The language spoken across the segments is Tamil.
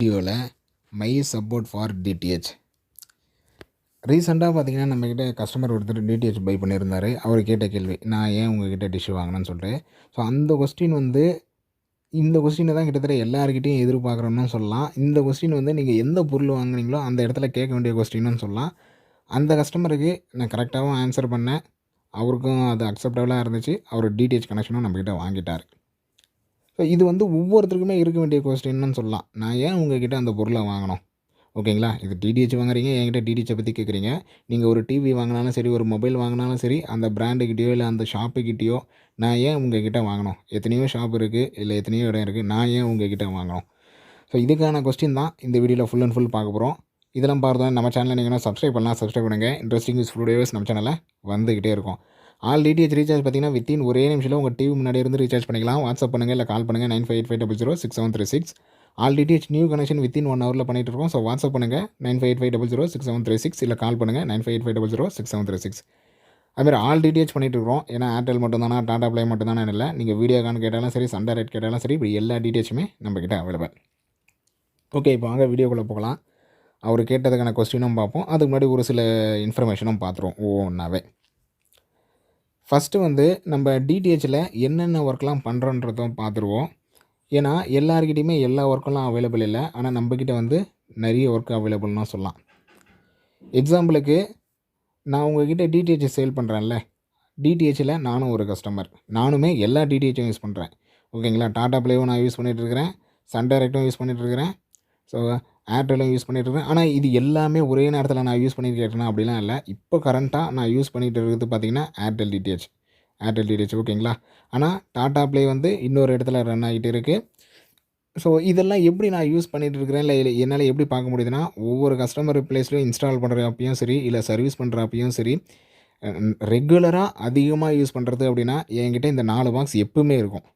வீடியோவில் மை சப்போர்ட் ஃபார் டிடிஹெச் ரீசெண்டாக பார்த்தீங்கன்னா நம்மக்கிட்ட கஸ்டமர் ஒருத்தர் டிடிஹெச் பை பண்ணியிருந்தார். அவர் கேட்ட கேள்வி நான் ஏன் உங்ககிட்ட டிஷ்யூ வாங்கினேன்னு சொல்லிட்டு? ஸோ அந்த கொஸ்டின் வந்து இந்த கொஸ்டினை தான் கிட்டத்தட்ட எல்லாருக்கிட்டையும் எதிர்பார்க்குறோம்னு சொல்லலாம். இந்த கொஸ்டின் வந்து நீங்கள் எந்த பொருள் வாங்குனீங்களோ அந்த இடத்துல கேட்க வேண்டிய கொஸ்டின்னு சொல்லலாம். அந்த கஸ்டமருக்கு நான் கரெக்டாகவும் ஆன்சர் பண்ணேன். அவருக்கும் அது அக்செப்டபுளாக இருந்துச்சு. அவர் டிடிஹெச் கனெக்ஷனும் நம்மக்கிட்ட வாங்கிட்டார். ஸோ இது வந்து ஒவ்வொருத்தருக்குமே இருக்க வேண்டிய கொஸ்டின்னு சொல்லலாம். நான் ஏன் உங்ககிட்ட அந்த பொருளை வாங்கணும்? ஓகேங்களா? இது டிடிஹெச் வாங்குறீங்க என்கிட்ட டிடிஹெச்சை பற்றி கேட்குறீங்க நீங்கள் ஒரு டிவி வாங்கினாலும் சரி ஒரு மொபைல் வாங்கினாலும் சரி அந்த பிராண்டுக்கிட்டேயோ இல்லை அந்த ஷாப்புக்கிட்டேயோ நான் ஏன் உங்ககிட்ட வாங்கணும்? எத்தனையோ ஷாப் இருக்குது இல்லை எத்தனையோ இடம் இருக்குது நான் ஏன் உங்ககிட்ட வாங்கணும்? ஸோ இதுக்கான கொஸ்டின் தான் இந்த வீடியோவில் ஃபுல் அண்ட் ஃபுல் பார்க்க போகிறோம் இதெல்லாம் பார்த்தோம் நம்ம சேனலில் நீங்கள் சப்ஸ்கிரைப் பண்ணலாம். சப்ஸ்கிரைப் பண்ணுங்கள் இன்ட்ரெஸ்டிங் யூஸ்ஃபுல் வீடியோஸ் நம்ம சேனலில் வந்துக்கிட்டே இருக்கும். ஆல் டிடிஹெச் ரீசார்ஜ் பார்த்தீங்கன்னா வித்தின் ஒரே நிமிஷத்தில் உங்கள் டிவி முன்னாடி இருந்து ரீசார்ஜ் பண்ணிக்கலாம். வாட்ஸ்அப் பண்ணுங்கள் இல்லை கால் பண்ணுங்கள் nine five eight five double zero six seven three six all DTH new connection within one ஹவரில் பண்ணிட்டு இருக்கோம். ஸோ வாட்ஸ்அப் பண்ணுங்கள் nine five eight five double zero six seven three six இல்லை கால் பண்ணுங்கள் nine five eight five double zero six seven three six அதுமாதிரி ஆல் டிடிஹெச் பண்ணிட்டு இருக்கோம். ஏன்னா ஏர்டெல் மட்டும் தானே டாடா ப்ளே மட்டும் தானே இல்லை. நீங்கள் வீடியோ கான் கேட்டாலும் சரி சண்டா ரேட் கேட்டாலும் சரி இப்படி எல்லா டிடிஹெச்சுமே நம்மக்கிட்ட அவைலபிள் ஓகே இப்போ வாங்க வீடியோக்குள்ளே போகலாம். அவர் கேட்டதுக்கான கொஸ்டினும் பார்ப்போம். அதுக்கு முன்னாடி ஒரு சில இன்ஃபர்மேஷனும் பார்த்துருவோம். ஒவ்வொன்றாவே ஃபஸ்ட்டு வந்து நம்ம டிடிஹெச்சில் என்னென்ன ஒர்க்லாம் பண்ணுறோன்றதும் பார்த்துருவோம் ஏன்னா எல்லாருக்கிட்டையுமே எல்லா ஒர்க்கெல்லாம் அவைலபிள் இல்லை. ஆனால் நம்மக்கிட்ட வந்து நிறைய ஒர்க் அவைலபிள்னு சொல்லலாம். எக்ஸாம்பிளுக்கு நான் உங்ககிட்ட டிடிஹெச் சேல் பண்ணுறேன்ல டிடிஹெச்சில் நானும் ஒரு கஸ்டமர் நானுமே எல்லா டிடிஹெச்சும் யூஸ் பண்ணுறேன் ஓகேங்களா? டாடா ப்ளேவும் நான் யூஸ் பண்ணிகிட்ருக்கிறேன் சன் டைரக்டும் யூஸ் பண்ணிகிட்ருக்கிறேன் ஸோ ஏர்டெல்லும் யூஸ் பண்ணிகிட்டு இருக்கேன். ஆனால் இது எல்லாமே ஒரே நேரத்தில் நான் யூஸ் பண்ணிட்டு கேட்டேன்னா அப்படிலாம் இல்லை. இப்போ கரண்ட்டாக நான் யூஸ் பண்ணிகிட்டு இருக்கிறது பார்த்தீங்கன்னா ஏர்டெல் டிடிஹெச் ஏர்டெல் டிடிஹெச் ஓகேங்களா ஆனால் டாடா ப்ளே வந்து இன்னொரு இடத்துல ரன் ஆகிட்டு இருக்குது ஸோ இதெல்லாம் எப்படி நான் யூஸ் பண்ணிகிட்டு இருக்கிறேன்? இல்லை இல்லை என்னால் எப்படி பார்க்க முடியுதுன்னா ஒவ்வொரு கஸ்டமர் ப்ளேஸ்லையும் இன்ஸ்டால் பண்ணுற அப்பையும் சரி இல்லை சர்வீஸ் பண்ணுற அப்பையும் சரி ரெகுலராக அதிகமாக யூஸ் பண்ணுறது அப்படின்னா என்கிட்ட இந்த நாலு பாக்ஸ் எப்பவுமே இருக்கும்.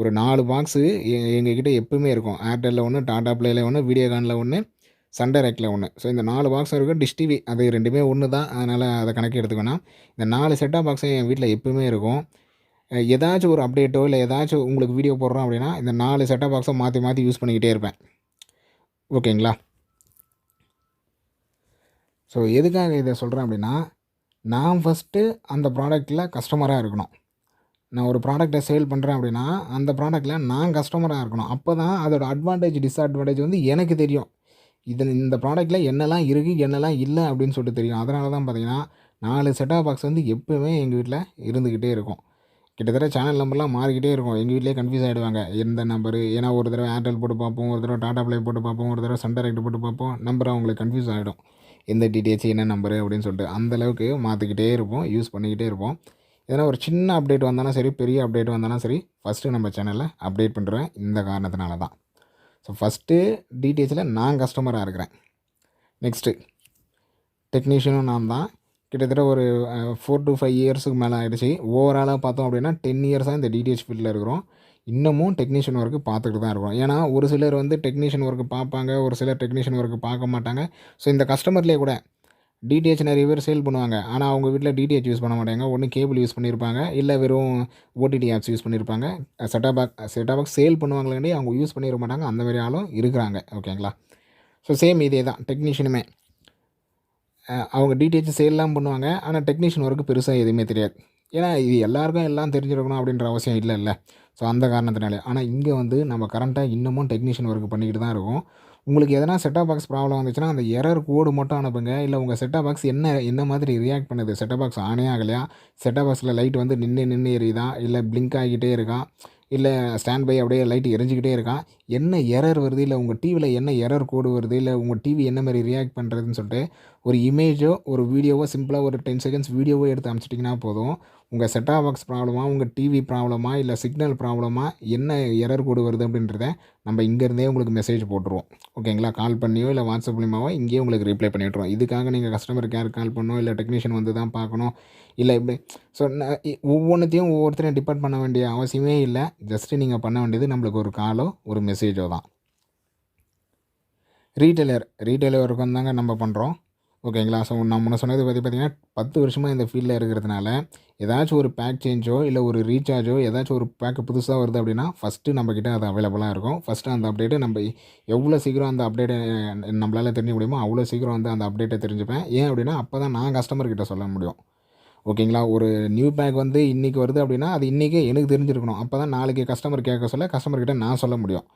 ஒரு நாலு பாக்ஸு எங்ககிட்ட எப்பவுமே இருக்கும். ஏர்டெல்லில் ஒன்று டாடா ப்ளேயில் ஒன்று வீடியோகானில் ஒன்று சன் டைரக்டில் ஒன்று ஸோ இந்த நாலு பாக்ஸும் இருக்கும். டிஷ் டிவி அது ரெண்டுமே ஒன்று தான். அதனால் அதை கணக்கு எடுத்துக்கணும். இந்த நாலு செட்டாக பாக்ஸும் என் வீட்டில் எப்பவுமே இருக்கும். ஏதாச்சும் ஒரு அப்டேட்டோ இல்லை ஏதாச்சும் உங்களுக்கு வீடியோ போடுறோம் அப்படின்னா இந்த நாலு செட்டாக பாக்ஸை மாற்றி மாற்றி யூஸ் பண்ணிக்கிட்டே இருப்பேன். ஓகேங்களா ஸோ எதுக்காக இதை சொல்கிறேன் அப்படின்னா நான் ஃபஸ்ட்டு அந்த ப்ராடக்டில் கஸ்டமராக இருக்கணும். நான் ஒரு ப்ராடக்ட்டை சேல் பண்ணுறேன் அப்படின்னா அந்த ப்ராடக்ட்டில் நான் கஸ்டமராக இருக்கணும். அப்போ தான் அதோட அட்வான்டேஜ் டிஸ்அட்வான்டேஜ் வந்து எனக்கு தெரியும். இது இந்த ப்ராடக்ட்டில் என்னெல்லாம் இருக்குது என்னெல்லாம் இல்லை அப்படின்னு சொல்லிட்டு தெரியும். அதனால தான் பார்த்தீங்கன்னா நாலு செட்டாக பாக்ஸ் வந்து எப்போவுமே எங்கள் வீட்டில் இருந்துக்கிட்டே இருக்கும். கிட்டத்தட்ட சேனல் நம்பர்லாம் மாறிக்கிட்டே இருக்கும். எங்கள் வீட்டிலே கன்ஃபியூஸ் ஆகிடுவாங்க எந்த நம்பர் ஏன்னா ஒரு தடவை ஏர்டெல் போட்டு பார்ப்போம் ஒரு தடவை டாடா ப்ளே போட்டு பார்ப்போம் ஒரு தடவை சன் டைரக்ட் போட்டு பார்ப்போம். நம்பர் அவங்களுக்கு கன்ஃபியூஸ் ஆகிடும் எந்த டிடிஹெச் என்ன நம்பரு அப்படின்னு சொல்லிட்டு அந்தளவுக்கு மாற்றிக்கிட்டே இருப்போம் யூஸ் பண்ணிக்கிட்டே இருப்போம். எதனா ஒரு சின்ன அப்டேட் வந்தாலும் சரி பெரிய அப்டேட் வந்தாலும் சரி ஃபஸ்ட்டு நம்ம சேனலில் அப்டேட் பண்ணுறேன் இந்த காரணத்தினால தான். ஸோ ஃபஸ்ட்டு டிடிஹெச்சில் நான் கஸ்டமராக இருக்கிறேன். நெக்ஸ்ட்டு டெக்னீஷியனும் நான் தான். கிட்டத்தட்ட ஒரு ஃபோர் டு ஃபைவ் இயர்ஸுக்கு மேலே ஆகிடுச்சு ஓவராலாக பார்த்தோம் அப்படின்னா டென் இயர்ஸாக இந்த டிடிஹெச் ஃபீல்டில் இருக்கிறோம். இன்னமும் டெக்னீஷியன் ஒர்க்கு பார்த்துக்கிட்டு தான் இருக்கிறோம். ஏன்னா ஒரு சிலர் வந்து டெக்னீஷியன் ஒர்க்கு பார்ப்பாங்க ஒரு சிலர் டெக்னீஷியன் ஒர்க்கு பார்க்க மாட்டாங்க. ஸோ இந்த கஸ்டமர்லேயே கூட டிடிஹெச் நிறைய பேர் சேல் பண்ணுவாங்க. ஆனால் அவங்க வீட்டில் டிடிஹெச் யூஸ் பண்ண மாட்டாங்க. ஒன்று கேபிள் யூஸ் பண்ணியிருப்பாங்க இல்லை வெறும் ஓடிடி ஆப்ஸ் யூஸ் பண்ணியிருப்பாங்க set top box set top box sale பண்ணுவாங்களே அவங்க யூஸ் பண்ணிட மாட்டாங்க. அந்த மாதிரி ஆளும் இருக்கிறாங்க. ஓகேங்களா ஸோ சேம் இதே தான். டெக்னீஷியனுமே அவங்க டிடிஹெச் சேல்லாம் பண்ணுவாங்க. ஆனால் டெக்னீஷியன் ஒர்க்கு பெருசாக எதுவுமே தெரியாது. ஏன்னா இது எல்லாருக்கும் எல்லாம் தெரிஞ்சிருக்கணும் அப்படின்ற அவசியம் இல்லை இல்லை ஸோ அந்த காரணத்தினாலே. ஆனால் இங்கே வந்து நம்ம கரண்ட்டாக இன்னமும் டெக்னீஷியன் ஒர்க் பண்ணிக்கிட்டு தான் இருக்கும். உங்களுக்கு எதனா செட்டாப் பாக்ஸ் ப்ராப்ளம் வந்துச்சுன்னா அந்த எரர் கோடு மட்டும் அனுப்புங்க. இல்லை உங்கள் செட்டாப் பாக்ஸ் என்ன என்ன மாதிரி ரியாக்ட் பண்ணுது? செட்டாப் பாக்ஸ் ஆனே ஆகலையா? செட்டாப் பாக்ஸில் லைட் வந்து நின்று நின்று எரியுதா? இல்லை பிளிங்க் ஆகிக்கிட்டே இருக்கா? இல்லை ஸ்டாண்ட் பை அப்படியே லைட் எரிஞ்சிக்கிட்டே இருக்கான் என்ன எரர் வருது? இல்லை உங்கள் டிவியில் என்ன எரர் கோடு வருது? இல்லை உங்கள் டிவி என்ன மாதிரி ரியாக்ட் பண்ணுறதுன்னு சொல்லிட்டு ஒரு இமேஜோ ஒரு வீடியோவோ சிம்பிளாக ஒரு டென் செகண்ட்ஸ் வீடியோவோ எடுத்து அனுப்பிச்சிட்டிங்கன்னா போதும். உங்கள் செட்டாக பாக்ஸ் ப்ராப்ளமாக உங்கள் டிவி ப்ராப்ளமாக இல்லை சிக்னல் ப்ராப்ளமாக என்ன எரர் கோடு வருது அப்படின்றத நம்ம இங்கேருந்தே உங்களுக்கு மெசேஜ் போட்டுருவோம். ஓகேங்களா கால் பண்ணியோ இல்லை வாட்ஸ்அப் மூலியமாவோ இங்கேயே உங்களுக்கு ரிப்ளை பண்ணிவிட்ருவோம் இதுக்காக நீங்கள் கஸ்டமர் கேர் கால் பண்ணணும் இல்லை டெக்னீஷியன் வந்து தான் பார்க்கணும் இல்லை இப்படி. ஸோ ஒவ்வொன்றத்தையும் ஒவ்வொருத்தரையும் டிபெண்ட் பண்ண வேண்டிய அவசியமே இல்லை. ஜஸ்ட்டு நீங்கள் பண்ண வேண்டியது நம்மளுக்கு ஒரு காலோ ஒரு மெசேஜோ தான். ரீட்டைலர் ரீட்டைலர் வரைக்கும் தாங்க நம்ம பண்ணுறோம் ஓகேங்களா? ஸோ நான் முன்ன சொன்னது பற்றி பார்த்தீங்கன்னா பத்து வருஷமாக இந்த ஃபீல்டில் இருக்கிறதுனால ஏதாச்சும் ஒரு பேக் சேஞ்சோ இல்லை ஒரு ரீசார்ஜோ ஏதாச்சும் ஒரு பேக்கு புதுசாக வருது அப்படின்னா ஃபஸ்ட்டு நம்மக்கிட்ட அது அவைலபிளாக இருக்கும். ஃபஸ்ட்டு அந்த அப்டேட்டை நம்ம எவ்வளோ சீக்கிரம் அந்த அப்டேட்டை நம்மளால் தெரிஞ்சு முடியுமோ அவ்வளோ சீக்கிரம் வந்து அந்த அப்டேட்டை தெரிஞ்சுப்பேன். ஏன் அப்படின்னா அப்போ தான் நான் கஸ்டமர்கிட்ட சொல்ல முடியும். ஓகேங்களா? ஒரு நியூ பேக் வந்து இன்றைக்கி வருது அப்படின்னா அது இன்றைக்கே எனக்கு தெரிஞ்சிருக்கணும். அப்போ தான் நாளைக்கு கஸ்டமர் கேட்க சொல்ல கஸ்டமர்கிட்ட நான் சொல்ல முடியும்.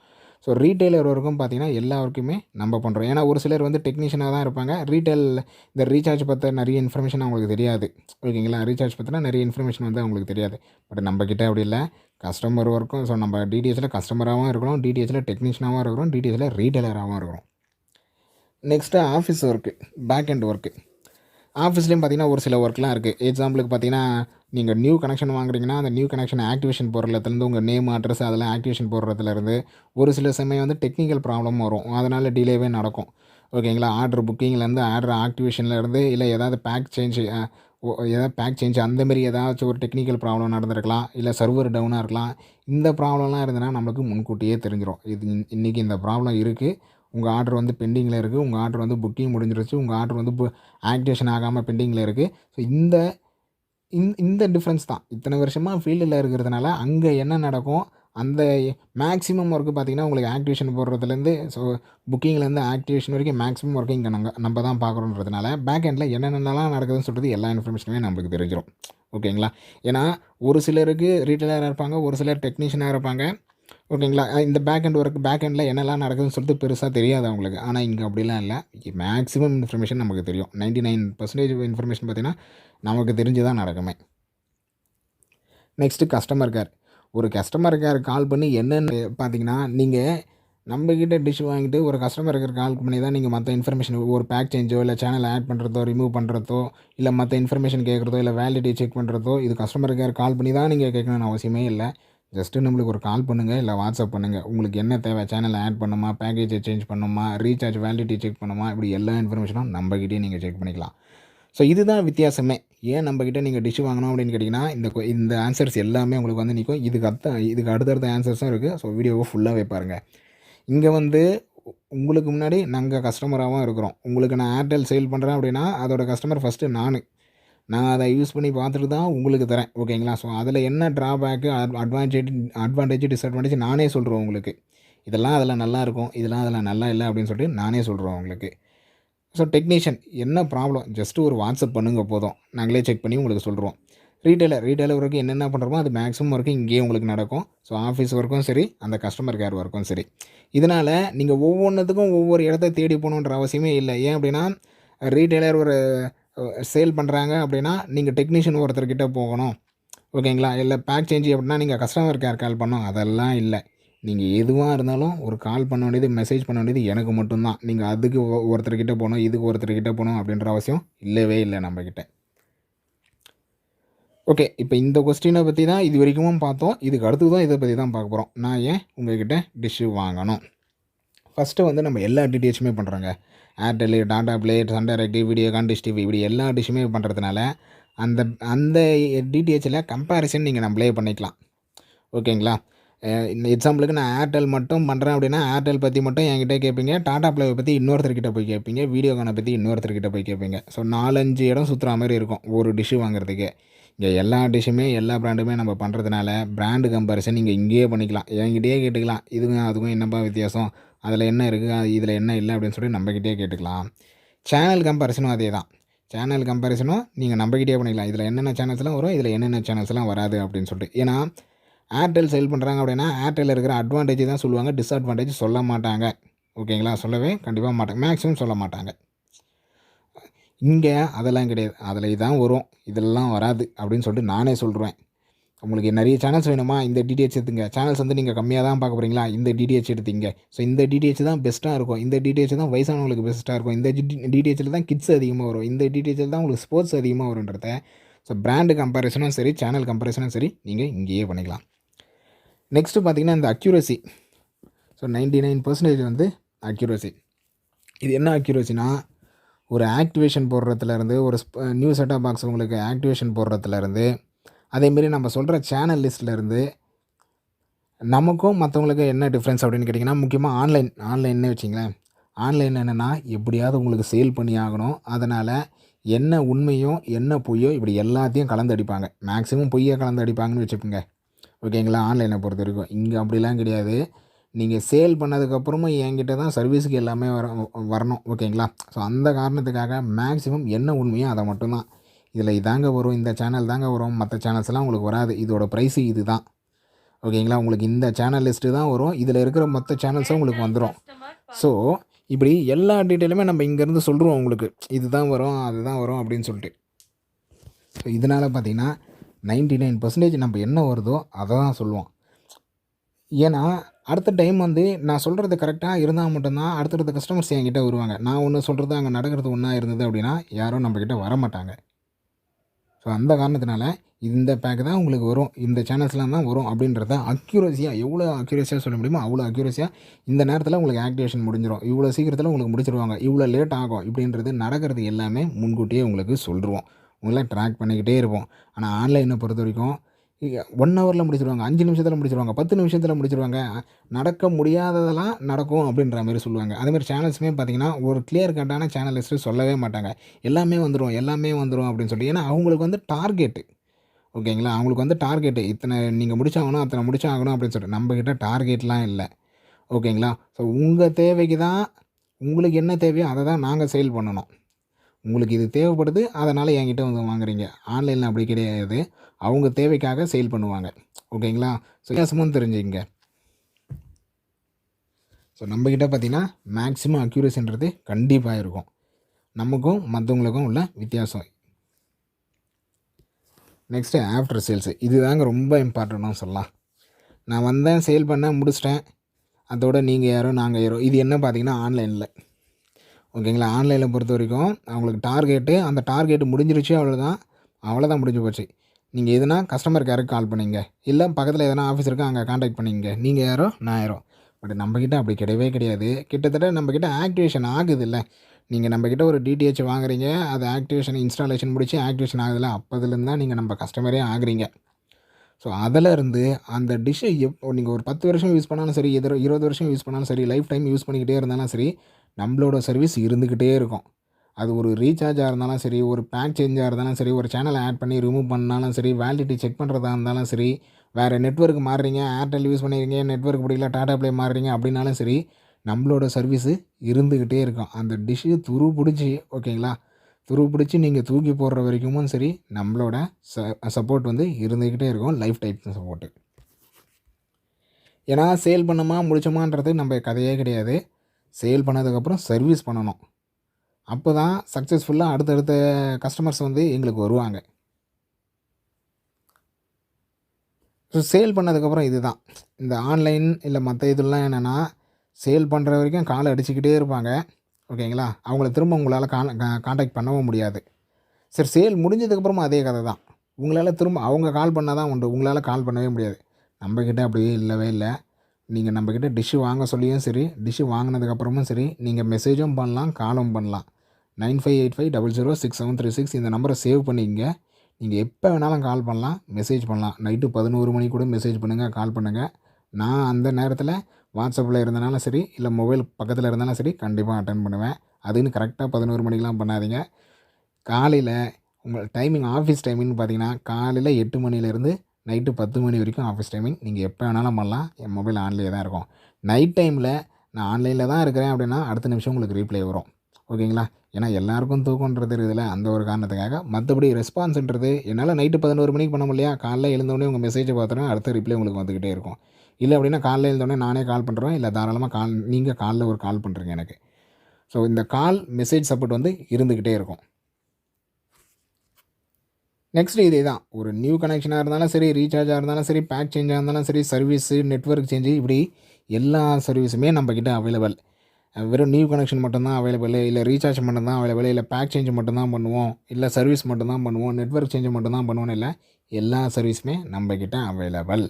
ஸோ ரீட்டைலர் வரைக்கும் பார்த்தீங்கன்னா எல்லாருக்குமே நம்ம பண்ணுறோம் ஏன்னா ஒரு சிலர் வந்து டெக்னீஷியனாக தான் இருப்பாங்க. ரீட்டைல் இந்த ரீசார்ஜ் பற்ற நிறைய இன்ஃபர்மேஷன் அவங்களுக்கு தெரியாது. ஓகேங்களா? ரீசார்ஜ் பற்றினா நிறைய இன்ஃபர்மேஷன் வந்து அவங்களுக்கு தெரியாது. பட் நம்மக்கிட்ட அப்படி இல்லை. கஸ்டமர் ஒர்க்கும் ஸோ நம்ம டிடிஎஸில் கஸ்டமராகவும் இருக்கிறோம் டிடிஎஸில் டெக்னீஷியனாகவும் இருக்கிறோம் டிடிஎஸில் ரீட்டைலராகவும் இருக்கிறோம் next office work pack and work ஆஃபீஸ்லேயும் பார்த்தீங்கன்னா ஒரு சில ஒர்க்லாம் இருக்குது எக்ஸாம்பிளுக்கு பார்த்தீங்கன்னா நீங்கள் நியூ கனெக்ஷன் வாங்குறீங்கன்னா அந்த நியூ கனெக்ஷன் ஆக்டிவேஷன் போடுறதுலேருந்து உங்கள் நேம் அட்ரஸ் அதெல்லாம் ஆக்டிவேஷன் போடுறதுலேருந்து ஒரு சில சமயம் வந்து டெக்னிக்கல் ப்ராப்ளம் வரும். அதனால் டிலேவே நடக்கும். ஓகேங்களா ஆர்டர் புக்கிங்லேருந்து ஆர்டர் ஆக்டிவேஷன்லேருந்து இல்லை ஏதாவது பேக் சேஞ்ச் ஏதாவது பேக் சேஞ்ச் அந்தமாரி ஏதாச்சும் ஒரு டெக்னிக்கல் ப்ராப்ளம் நடந்திருக்கலாம் இல்லை சர்வர் டவுனாக இருக்கலாம். இந்த ப்ராப்ளம்லாம் இருந்ததுன்னா நம்மளுக்கு முன்கூட்டியே தெரிஞ்சிடும் இது இன்றைக்கி இந்த ப்ராப்ளம் இருக்குது உங்கள் ஆர்டர் வந்து பெண்டிங்கில் இருக்குது உங்கள் ஆர்டர் வந்து புக்கிங் முடிஞ்சிருச்சு. உங்கள் ஆர்டர் வந்து பு ஆக்டிவேஷன் ஆகாமல் பெண்டிங்கில் இருக்குது ஸோ இந்த இந் இந்த டிஃப்ரென்ஸ் தான். இத்தனை வருஷமாக ஃபீல்டில் இருக்கிறதுனால அங்கே என்ன நடக்கும் அந்த மேக்ஸிமம் ஒர்க்கு பார்த்திங்கன்னா உங்களுக்கு ஆக்டிவேஷன் போடுறதுலேருந்து ஸோ புக்கிங்லேருந்து ஆக்டிவேஷன் வரைக்கும் மேக்ஸிமம் ஒர்க்கு இங்கே நாங்கள் நம்ம தான் பார்க்குறோன்றதுனால பேக் எண்டில் என்னென்னலாம் நடக்குதுன்னு சொல்கிறது எல்லா இன்ஃபர்மேஷனுமே நம்மளுக்கு தெரிஞ்சிடும் ஓகேங்களா ஏன்னா ஒரு சிலருக்கு ரீட்டைலராக இருப்பாங்க ஒரு சிலர் டெக்னீஷியனாக இருப்பாங்க. ஓகேங்களா? இந்த பேக் அண்ட் ஒர்க் பேக் எண்டில் என்னெல்லாம் நடக்குதுன்னு சொல்லிட்டு பெருசாக தெரியாது அவங்களுக்கு. ஆனால் இங்கே அப்படிலாம் இல்லை. மேக்ஸிமம் இன்ஃபர்மேஷன் நமக்கு தெரியும். நைன்டி நைன் பர்சன்டேஜ் இன்ஃபர்மேஷன் பார்த்திங்கன்னா நமக்கு தெரிஞ்சு தான் நடக்குமே. நெக்ஸ்ட்டு கஸ்டமர் கேர் ஒரு கஸ்டமர் கேர் கால் பண்ணி என்னென்னு பார்த்தீங்கன்னா நீங்கள் நம்மக்கிட்ட டிஷ் வாங்கிட்டு ஒரு கஸ்டமர் கேர் கால் பண்ணி தான் நீங்கள் மற்ற இன்ஃபர்மேஷன் ஒரு பேக் சேஞ்சோ இல்லை சேனல் ஆட் பண்ணுறதோ ரிமூவ் பண்ணுறதோ இல்லை மற்ற இன்ஃபர்மேஷன் கேட்குறதோ இல்லை வேலிடிட்டி செக் பண்ணுறதோ இது கஸ்டமர் கேர் கால் பண்ணி தான் நீங்கள் கேட்கணும்னு அவசியமே இல்லை. ஜஸ்ட்டு நம்மளுக்கு ஒரு கால் பண்ணுங்கள் இல்லை வாட்ஸ்அப் பண்ணுங்கள் உங்களுக்கு என்ன தேவை சேனலை ஆட் பண்ணுமா பேக்கேஜை சேஞ்ச் பண்ணுமா ரீசார்ஜ் வேலிடிட்டி செக் பண்ணுமா இப்படி எல்லா இன்ஃபர்மேஷனும் நம்மக்கிட்டே நீங்கள் செக் பண்ணிக்கலாம். ஸோ இதுதான் வித்தியாசமே. ஏன் நம்மக்கிட்ட நீங்கள் டிஷ் வாங்கணும் அப்படின்னு கேட்டிங்கன்னா இந்த இந்த ஆன்சர்ஸ் எல்லாமே உங்களுக்கு வந்து நிற்கும் இதுக்கு அத்த இதுக்கு அடுத்தடுத்த ஆன்சர்ஸும் இருக்குது ஸோ வீடியோவை ஃபுல்லாகவே பாருங்கள் இங்கே வந்து உங்களுக்கு முன்னாடி நாங்கள் கஸ்டமராகவும் இருக்கிறோம். உங்களுக்கு நான் ஏர்டெல் சேல் பண்ணுறேன் அப்படின்னா அதோட கஸ்டமர் ஃபஸ்ட்டு நான். நான் அதை யூஸ் பண்ணி பார்த்துட்டு தான் உங்களுக்கு தரேன் ஓகேங்களா ஸோ அதில் என்ன ட்ராபேக்கு அட்வான்டேஜ் அட்வான்டேஜ் டிஸ்அட்வான்டேஜ் நானே சொல்கிறேன் உங்களுக்கு. இதெல்லாம் அதில் நல்லா இருக்கும் இதெல்லாம் அதில் நல்லா இல்லை அப்படின்னு சொல்லிட்டு நானே சொல்கிறேன் உங்களுக்கு. ஸோ டெக்னீஷியன் என்ன ப்ராப்ளம் ஜஸ்ட்டு ஒரு வாட்ஸ்அப் பண்ணுங்க போதும். நாங்களே செக் பண்ணி உங்களுக்கு சொல்கிறோம் ரீட்டைலர் ரீட்டைலர் ஒர்க்கு என்னென்ன பண்ணுறோமோ அது மேக்ஸிமம் ஒர்க்கு இங்கேயே உங்களுக்கு நடக்கும். ஸோ ஆஃபீஸ் ஒர்க்கும் சரி அந்த கஸ்டமர் கேர் ஒர்க்கும் சரி. இதனால் நீங்கள் ஒவ்வொன்றுத்துக்கும் ஒவ்வொரு இடத்த தேடி போகணுன்ற அவசியமே இல்லை. ஏன் அப்படின்னா ரீட்டைலர் ஒரு சேல் பண்ணுறாங்க அப்படின்னா நீங்கள் டெக்னீஷியன் ஒருத்தர்கிட்ட போகணும். ஓகேங்களா? இல்லை பேக் சேஞ்ச் அப்படின்னா நீங்கள் கஸ்டமர் கேர் கால் பண்ணணும் அதெல்லாம் இல்லை. நீங்கள் எதுவாக இருந்தாலும் ஒரு கால் பண்ண வேண்டியது மெசேஜ் பண்ண வேண்டியது எனக்கு மட்டும்தான். நீங்கள் அதுக்கு ஒருத்தர்கிட்ட போகணும் இதுக்கு ஒருத்தர்கிட்ட போகணும் அப்படின்ற அவசியம் இல்லவே இல்லை நம்மக்கிட்ட ஓகே இப்போ இந்த கொஸ்டினை பற்றி தான் இது வரைக்கும் பார்த்தோம். இதுக்கு அடுத்து தான் இதை பற்றி தான் பார்க்க போகிறோம் நான் ஏன் உங்ககிட்ட டிஷ்ஷு வாங்கணும்? ஃபஸ்ட்டு வந்து நம்ம எல்லா டிடிஹெச்சுமே பண்ணுறோங்க Airtel Tata play Sun direct Videocon TV இப்படி எல்லா டிஷ்ஷுமே பண்ணுறதுனால அந்த அந்த டிடிஹெச்சில் கம்பேரிசன் நீங்கள் நம்மளே பண்ணிக்கலாம். ஓகேங்களா இந்த எக்ஸாம்பிளுக்கு நான் ஏர்டெல் மட்டும் பண்ணுறேன் அப்படின்னா ஏர்டெல் பற்றி மட்டும் என்கிட்ட கேட்பீங்க டாடா பிளேவை பற்றி இன்னொருத்தர்கிட்ட போய் கேட்பீங்க வீடியோகானை பற்றி இன்னொருத்தர்கிட்ட போய் கேட்பீங்க ஸோ நாலஞ்சு இடம் சுற்றுற மாதிரி இருக்கும் ஒரு டிஷ்ஷு வாங்குறதுக்கு. இங்கே எல்லா டிஷ்ஷுமே எல்லா ப்ராண்டுமே நம்ம பண்ணுறதுனால ப்ராண்டு கம்பேரிசன் நீங்கள் இங்கேயே பண்ணிக்கலாம் என்கிட்டயே கேட்டுக்கலாம். இதுவும் அதுக்கும் என்னப்பா வித்தியாசம்? அதில் என்ன இருக்குது இதில் என்ன இல்லை அப்படின்னு சொல்லி நம்மக்கிட்டே கேட்டுக்கலாம். சேனல் கம்பேரிசனும் அதே தான் சேனல் கம்பேரிசனும் நீங்கள் நம்பிக்கிட்டே பண்ணிக்கலாம். இதில் என்னென்ன சேனல்ஸ்லாம் வரும் இதில் என்னென்ன சேனல்ஸ்லாம் வராது அப்படின்னு சொல்லிட்டு. ஏன்னா ஏர்டெல் செல் பண்ணுறாங்க அப்படின்னா ஏர்டெல் இருக்கிற அட்வான்டேஜ் தான் சொல்லுவாங்க டிஸ்அட்வான்டேஜ் சொல்ல மாட்டாங்க. ஓகேங்களா? சொல்லவே கண்டிப்பாக மாட்டாங்க. மேக்ஸிமம் சொல்ல மாட்டாங்க. இங்கே அதெல்லாம் கிடையாது. அதில் இதான் வரும். இதெல்லாம் வராது அப்படின்னு சொல்லிட்டு நானே சொல்கிறேன் உங்களுக்கு நிறைய சேனல்ஸ் வேணுமா? இந்த டிடிஹெச் எடுத்துங்க. சேனல்ஸ் வந்து நீங்கள் கம்மியாக தான் பார்க்க போகிறீங்களா இந்த டிடிஹெச் எடுத்தீங்க. ஸோ இந்த டிடிஹெச் தான் பெஸ்ட்டாக இருக்கும். இந்த டிடிஹெச் தான் வயசானவங்களுக்கு பெஸ்ட்டாக இருக்கும். இந்த டிடிஹெச்சில் தான் கிட்ஸ் அதிகமாக வரும். இந்த டிடிஹெச்சில் தான் உங்களுக்கு ஸ்போர்ட்ஸ் அதிகமாக வரும்ன்றத. ஸோ பிராண்டு கம்பேரிசனும் சரி சேனல் கம்பேரிசனும் சரி நீங்கள் இங்கேயே பண்ணிக்கலாம். நெக்ஸ்ட்டு பார்த்தீங்கன்னா இந்த accuracy so ninety nine percentage வந்து அக்யூரசி இது என்ன அக்யூரசினா ஒரு ஆக்டிவேஷன் போடுறதுலேருந்து ஒரு நியூ செட்டாக பாக்ஸ் உங்களுக்கு ஆக்டிவேஷன் போடுறதுலேருந்து அதேமாரி நம்ம சொல்கிற சேனல் லிஸ்ட்லேருந்து நமக்கும் மற்றவங்களுக்கு என்ன டிஃப்ரென்ஸ் அப்படின்னு கேட்டிங்கன்னா முக்கியமாக ஆன்லைன் ஆன்லைன்னு வச்சிங்களேன். ஆன்லைன் என்னென்னா எப்படியாவது உங்களுக்கு சேல் பண்ணி ஆகணும். அதனால் என்ன உண்மையோ என்ன பொய்யோ இப்படி எல்லாத்தையும் கலந்து அடிப்பாங்க. மேக்ஸிமம் பொய்யை கலந்து அடிப்பாங்கன்னு வச்சுக்கோங்க. ஓகேங்களா ஆன்லைனை பொறுத்த வரைக்கும். இங்கே அப்படிலாம் கிடையாது. நீங்கள் சேல் பண்ணதுக்கப்புறமும் என்கிட்ட தான் சர்வீஸுக்கு எல்லாமே வர வரணும். ஓகேங்களா ஸோ அந்த காரணத்துக்காக மேக்ஸிமம் என்ன உண்மையோ அதை மட்டும்தான். இதில் இதாங்க வரும் இந்த சேனல் தாங்க வரும் மற்ற சேனல்ஸ்லாம் உங்களுக்கு வராது. இதோட ப்ரைஸு இது தான் ஓகேங்களா? உங்களுக்கு இந்த சேனல் லிஸ்ட்டு தான் வரும். இதில் இருக்கிற மொத்த சேனல்ஸும் உங்களுக்கு வந்துடும் ஸோ இப்படி எல்லா டீட்டெயிலுமே நம்ம இங்கேருந்து சொல்கிறோம் உங்களுக்கு. இதுதான் வரும் அதுதான் வரும் அப்படின்னு சொல்லிட்டு. ஸோ இதனால் பார்த்தீங்கன்னா நைன்டி நைன் பர்சன்டேஜ் நம்ம என்ன வருதோ அதை தான் சொல்லுவோம். ஏன்னா அடுத்த டைம் வந்து நான் சொல்கிறது கரெக்டாக இருந்தால் மட்டும்தான் அடுத்தடுத்த கஸ்டமர்ஸ் என்கிட்ட வருவாங்க. நான் ஒன்று சொல்கிறது அங்கே நடக்கிறது ஒன்றா இருந்தது அப்படின்னா யாரும் நம்மக்கிட்ட வர மாட்டாங்க. ஸோ அந்த காரணத்தினால இந்த பேக் தான் உங்களுக்கு வரும். இந்த சேனல்ஸ்லாம் தான் வரும் அப்படின்றத அக்யூரஸியாக எவ்வளோ அக்யூரஸியாக சொல்ல முடியுமோ அவ்வளோ அக்யூரஸியாக இந்த நேரத்தில் உங்களுக்கு ஆக்டிவேஷன் முடிஞ்சிடும் இவ்வளோ சீக்கிரத்தில் உங்களுக்கு முடிச்சிருவாங்க. இவ்வளோ லேட் ஆகும் இப்படின்றது நடக்கிறது எல்லாமே முன்கூட்டியே உங்களுக்கு சொல்லிடுவோம் உங்களை ட்ராக் பண்ணிக்கிட்டே இருப்போம். ஆனால் ஆன்லைனை பொறுத்த வரைக்கும் ஒன் ஹவரில் முடிச்சிருவாங்க அஞ்சு நிமிஷத்தில் முடிச்சிருவாங்க பத்து நிமிஷத்தில் முடிச்சிருவாங்க. நடக்க முடியாததெல்லாம் நடக்கும் அப்படின்ற மாதிரி சொல்லுவாங்க. அதேமாதிரி சேனல்ஸுமே பார்த்தீங்கன்னா ஒரு கிளியர் கட்டான சேனல் லிஸ்ட்டு சொல்லவே மாட்டாங்க. எல்லாமே வந்துடும் எல்லாமே வந்துடும் அப்படின்னு சொல்லி. ஏன்னா அவங்களுக்கு வந்து டார்கெட்டு ஓகேங்களா? அவங்களுக்கு வந்து டார்கெட்டு இத்தனை நீங்கள் முடிச்சாகணும் அத்தனை முடிச்சாகணும் அப்படின்னு சொல்லிட்டு. நம்மக்கிட்ட டார்கெட்லாம் இல்லை. ஓகேங்களா? ஸோ உங்கள் தேவைக்கு தான் உங்களுக்கு என்ன தேவையோ அதை தான் நாங்கள் சேல் பண்ணணும். உங்களுக்கு இது தேவைப்படுது அதனால் என்கிட்ட வந்து வாங்குறீங்க. ஆன்லைனில் அப்படி கிடையாது. அவங்க தேவைக்காக சேல் பண்ணுவாங்க. ஓகேங்களா ஸோ வித்தியாசமும் தெரிஞ்சுங்க ஸோ நம்மக்கிட்ட பார்த்தீங்கன்னா மேக்ஸிமம் அக்யூரஸின்றது கண்டிப்பாக இருக்கும். நமக்கும் மற்றவங்களுக்கும் உள்ள வித்தியாசம். நெக்ஸ்ட்டு ஆஃப்டர் சேல்ஸு இது தாங்க ரொம்ப இம்பார்ட்டண்ட்னு சொல்லலாம். நான் வந்தேன் சேல் பண்ண முடிச்சிட்டேன். அதோட நீங்கள் யாரோ நாங்கள் யாரோ. இது என்ன பார்த்தீங்கன்னா ஆன்லைனில் ஓகேங்களா ஆன்லைனில் பொறுத்த வரைக்கும் அவங்களுக்கு டார்கெட்டு அந்த டார்கெட்டு முடிஞ்சிருச்சு அவ்வளோதான் அவ்வளோதான் முடிஞ்சு போச்சு. நீங்கள் எதுனா கஸ்டமர் கேருக்கு கால் பண்ணிங்க. இல்லை பக்கத்தில் எதனா ஆஃபீஸ் இருக்கோ அங்கே காண்டாக்ட் பண்ணிங்க நீங்கள் யாரோ நான் யாரோ. பட் நம்மக்கிட்ட அப்படி கிடையவே கிடையாது. கிட்டத்தட்ட நம்மக்கிட்ட ஆக்டிவேஷன் ஆகுது இல்லை நீங்கள் நம்மக்கிட்ட ஒரு டிடிஹெச் வாங்குறீங்க அது ஆக்டிவேஷன் இன்ஸ்டாலேஷன் முடிச்சு ஆக்டிவேஷன் ஆகுதுல்ல அப்போதுலேருந்து தான் நீங்கள் நம்ம கஸ்டமரே ஆகுறீங்க. ஸோ அதில் இருந்து அந்த டிஷ்ஷை எப்போ நீங்கள் ஒரு பத்து வருஷம் யூஸ் பண்ணாலும் சரி எதிர இருபது வருஷம் யூஸ் பண்ணாலும் சரி லைஃப் டைம் யூஸ் பண்ணிக்கிட்டே இருந்தாலும் சரி நம்மளோட சர்வீஸ் இருந்துக்கிட்டே இருக்கும். அது ஒரு ரீசார்ஜாக இருந்தாலும் சரி ஒரு பேக் சேஞ்சாக இருந்தாலும் சரி ஒரு சேனலை ஆட் பண்ணி ரிமூவ் பண்ணாலும் சரி வேலிடிட்டி செக் பண்ணுறதா இருந்தாலும் சரி வேறு நெட்ஒர்க் மாறுறீங்க ஏர்டெல் யூஸ் பண்ணிடுறீங்க நெட்ஒர்க் பிடிக்கல டாடா ப்ளே மாறுறீங்க அப்படின்னாலும் சரி நம்மளோட சர்வீஸு இருந்துக்கிட்டே இருக்கும். அந்த டிஷ்ஷு துரு பிடிச்சி ஓகேங்களா துரு பிடிச்சி நீங்கள் தூக்கி போடுற வரைக்கும் சரி நம்மளோட ச சப்போர்ட் வந்து இருந்துக்கிட்டே இருக்கும் லைஃப் டைப் சப்போர்ட்டு ஏன்னா சேல் பண்ணோமா முடிச்சோமான்றது நம்ம கதையே கிடையாது. சேல் பண்ணதுக்கப்புறம் சர்வீஸ் பண்ணணும். அப்போ தான் சக்ஸஸ்ஃபுல்லாக அடுத்தடுத்த கஸ்டமர்ஸ் வந்து எங்களுக்கு வருவாங்க. ஸோ சேல் பண்ணதுக்கப்புறம் இது தான் இந்த ஆன்லைன் இல்லை மற்ற இதெல்லாம் என்னென்னா சேல் பண்ணுற வரைக்கும் காலை அடிச்சுக்கிட்டே இருப்பாங்க. ஓகேங்களா? அவங்கள திரும்ப உங்களால் கான் காண்டாக்ட் பண்ணவும் முடியாது. சரி சேல் முடிஞ்சதுக்கப்புறமும் அதே கதை தான் உங்களால் திரும்ப அவங்க கால் பண்ணால் தான் உண்டு. உங்களால் கால் பண்ணவே முடியாது. நம்மக்கிட்ட அப்படியே இல்லவே இல்லை. நீங்கள் நம்மக்கிட்ட டிஷ்ஷு வாங்க சொல்லியும் சரி டிஷ்ஷு வாங்கினதுக்கப்புறமும் சரி நீங்கள் மெசேஜும் பண்ணலாம் காலும் பண்ணலாம். Nine five eight five double zero six seven three six இந்த நம்பரை சேவ் பண்ணிக்கங்க. நீங்கள் எப்போ வேணாலும் கால் பண்ணலாம் மெசேஜ் பண்ணலாம். நைட்டு பதினோரு மணி கூட மெசேஜ் பண்ணுங்கள் கால் பண்ணுங்கள் நான் அந்த நேரத்தில் வாட்ஸ்அப்பில் இருந்தனாலும் சரி இல்லை மொபைல் பக்கத்தில் இருந்தாலும் சரி கண்டிப்பாக அட்டன் பண்ணுவேன். அதுன்னு கரெக்டாக பதினோரு மணிக்கெலாம் பண்ணாதீங்க. காலையில் உங்கள் டைமிங் ஆஃபீஸ் டைமிங்னு பார்த்தீங்கன்னா காலையில் எட்டு மணிலேருந்து நைட்டு பத்து மணி வரைக்கும் ஆஃபீஸ் டைமிங் நீங்கள் எப்போ வேணாலும் பண்ணலாம். என் மொபைல் ஆன்லேயே தான் இருக்கும். நைட் டைமில் நான் ஆன்லைனில் தான் இருக்கிறேன் அப்படின்னா அடுத்த நிமிஷம் உங்களுக்கு ரீப்ளை வரும். ஓகேங்களா? ஏன்னா எல்லாருக்கும் தூக்கன்றது இருக்குதுல்ல அந்த ஒரு காரணத்துக்காக. மற்றபடி ரெஸ்பான்ஸுன்றது என்னால் நைட்டு பதினோரு மணிக்கு பண்ண முடியா காலைல எழுந்தோடனே உங்கள் மெசேஜை பார்த்தோன்னா அடுத்த ரிப்ளை உங்களுக்கு வந்துக்கிட்டே இருக்கும். இல்லை அப்படின்னா காலைல எழுந்தோடனே நானே கால் பண்ணுறேன் இல்லை தாராளமாக கால் நீங்கள் காலைல ஒரு கால் பண்ணுறீங்க எனக்கு. ஸோ இந்த கால் மெசேஜ் சப்போர்ட் வந்து இருந்துக்கிட்டே இருக்கும். நெக்ஸ்ட் இதே தான் ஒரு நியூ கனெக்ஷனாக இருந்தாலும் சரி ரீசார்ஜாக இருந்தாலும் சரி பேக் சேஞ்சாக இருந்தாலும் சரி சர்வீஸு நெட்ஒர்க் சேஞ்சு இப்படி எல்லா சர்வீஸுமே நம்மக்கிட்ட அவைலபிள் வெறும் நியூ கனெக்ஷன் மட்டும்தான் அவைலபிள் இல்லை ரீசார்ஜ் மட்டும்தான் அவைலபிள் இல்லை பேக் சேஞ்ச் மட்டும்தான் பண்ணுவோம் இல்லை சர்வீஸ் மட்டும்தான் பண்ணுவோம் நெட்ஒர்க் சேஞ்ச் மட்டும்தான் பண்ணுவோன்னு இல்லை எல்லா சர்வீஸுமே நம்மக்கிட்ட அவைலபிள்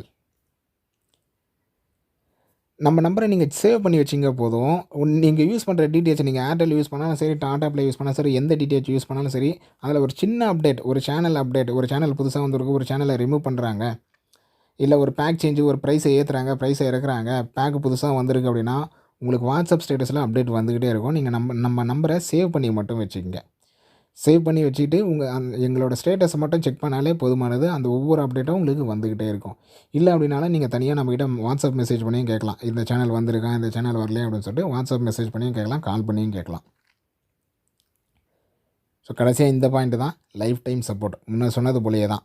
நம்ம நம்பரை நீங்கள் சேவ் பண்ணி வச்சிங்க போதும். நீங்கள் யூஸ் பண்ணுற டிடிஹெச் நீங்கள் ஏர்டெல் யூஸ் பண்ணாலும் சரி டாடா யூஸ் பண்ணாலும் சரி எந்த டிடிஹெச் யூஸ் பண்ணாலும் சரி அதில் ஒரு சின்ன அப்டேட் ஒரு சேனல் அப்டேட் ஒரு சேனல் புதுசாக வந்திருக்கு ஒரு சேனலை ரிமூவ் பண்ணுறாங்க இல்லை ஒரு பேக் சேஞ்சு ஒரு ப்ரைஸை ஏற்றுறாங்க ப்ரைஸை இறக்குறாங்க பேக் புதுசாக வந்திருக்கு அப்படின்னா உங்களுக்கு வாட்ஸ்அப் ஸ்டேட்டஸில் அப்டேட் வந்துக்கிட்டே இருக்கும். நீங்கள் நம்ம நம்ம நம்பரை சேவ் பண்ணி மட்டும் வச்சுக்கோங்க. சேவ் பண்ணி வச்சுக்கிட்டு உங்கள் அந் எங்களோட ஸ்டேட்டஸை மட்டும் செக் பண்ணாலே போதுமானது. அந்த ஒவ்வொரு அப்டேட்டும் உங்களுக்கு வந்துக்கிட்டே இருக்கும். இல்லை அப்படின்னாலும் நீங்கள் தனியாக நம்மக்கிட்ட வாட்ஸ்அப் மெசேஜ் பண்ணியும் கேட்கலாம். இந்த சேனல் வந்திருக்கா இந்த சேனல் வரலையே அப்படின்னு சொல்லிட்டு வாட்ஸ்அப் மெசேஜ் பண்ணியும் கேட்கலாம் கால் பண்ணியும் கேட்கலாம். ஸோ கடைசியாக இந்த பாயிண்ட்டு தான். Lifetime support. முன்னே சொன்னது போலயே தான்.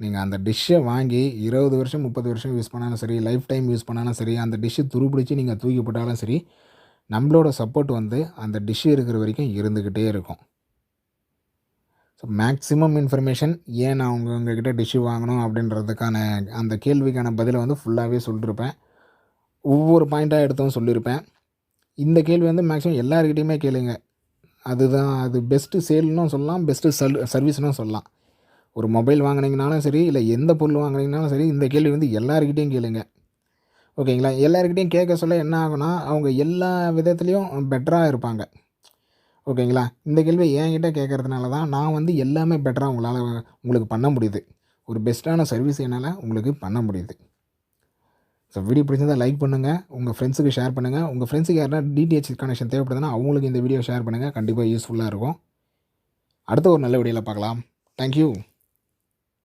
நீங்கள் அந்த டிஷ்ஷை வாங்கி இருபது வருஷம் முப்பது வருஷம் யூஸ் பண்ணாலும் சரி லைஃப் டைம் யூஸ் பண்ணாலும் சரி அந்த டிஷ்ஷு துருப்பிடிச்சு நீங்கள் தூக்கி போட்டாலும் சரி நம்மளோட சப்போர்ட் வந்து அந்த டிஷ்ஷு இருக்கிற வரைக்கும் இருந்துக்கிட்டே இருக்கும். ஸோ மேக்ஸிமம் இன்ஃபர்மேஷன் ஏன் நான் உங்கள் உங்ககிட்ட டிஷ்ஷு வாங்கணும் அப்படின்றதுக்கான அந்த கேள்விக்கான பதிலை வந்து ஃபுல்லாகவே சொல்லியிருப்பேன் ஒவ்வொரு பாயிண்ட்டாக எடுத்தும் சொல்லியிருப்பேன் இந்த கேள்வி வந்து மேக்ஸிமம் எல்லாருக்கிட்டையுமே கேளுங்க. அதுதான் அது பெஸ்ட்டு சேல்னும் சொல்லலாம் பெஸ்ட்டு சல் சர்வீஸ்னும் சொல்லலாம். ஒரு மொபைல் வாங்கினீங்கனாலும் சரி இல்லை எந்த பொருள் வாங்கினீங்கனாலும் சரி இந்த கேள்வி வந்து எல்லாருக்கிட்டையும் கேளுங்க. ஓகேங்களா? எல்லாருக்கிட்டையும் கேட்க சொல்ல என்ன ஆகும்னா அவங்க எல்லா விதத்துலேயும் பெட்டராக இருப்பாங்க. ஓகேங்களா? இந்த கேள்வி என்கிட்ட கேட்குறதுனால தான் நான் வந்து எல்லாமே பெட்டராக உங்களால் உங்களுக்கு பண்ண முடியுது. ஒரு பெஸ்ட்டான சர்வீஸ் என்னால் உங்களுக்கு பண்ண முடியுது. ஸோ வீடியோ பிடிச்சிருந்தால் லைக் பண்ணுங்கள் உங்கள் ஃப்ரெண்ட்ஸுக்கு ஷேர் பண்ணுங்கள் உங்கள் ஃப்ரெண்ட்ஸுக்கு யாருன்னா டிடிஹெச் கனெக்ஷன் தேவைப்படுதுன்னா அவங்களுக்கு இந்த வீடியோ ஷேர் பண்ணுங்கள் கண்டிப்பாக யூஸ்ஃபுல்லாக இருக்கும். அடுத்த ஒரு நல்ல வீடியோவில் பார்க்கலாம். தேங்க்யூ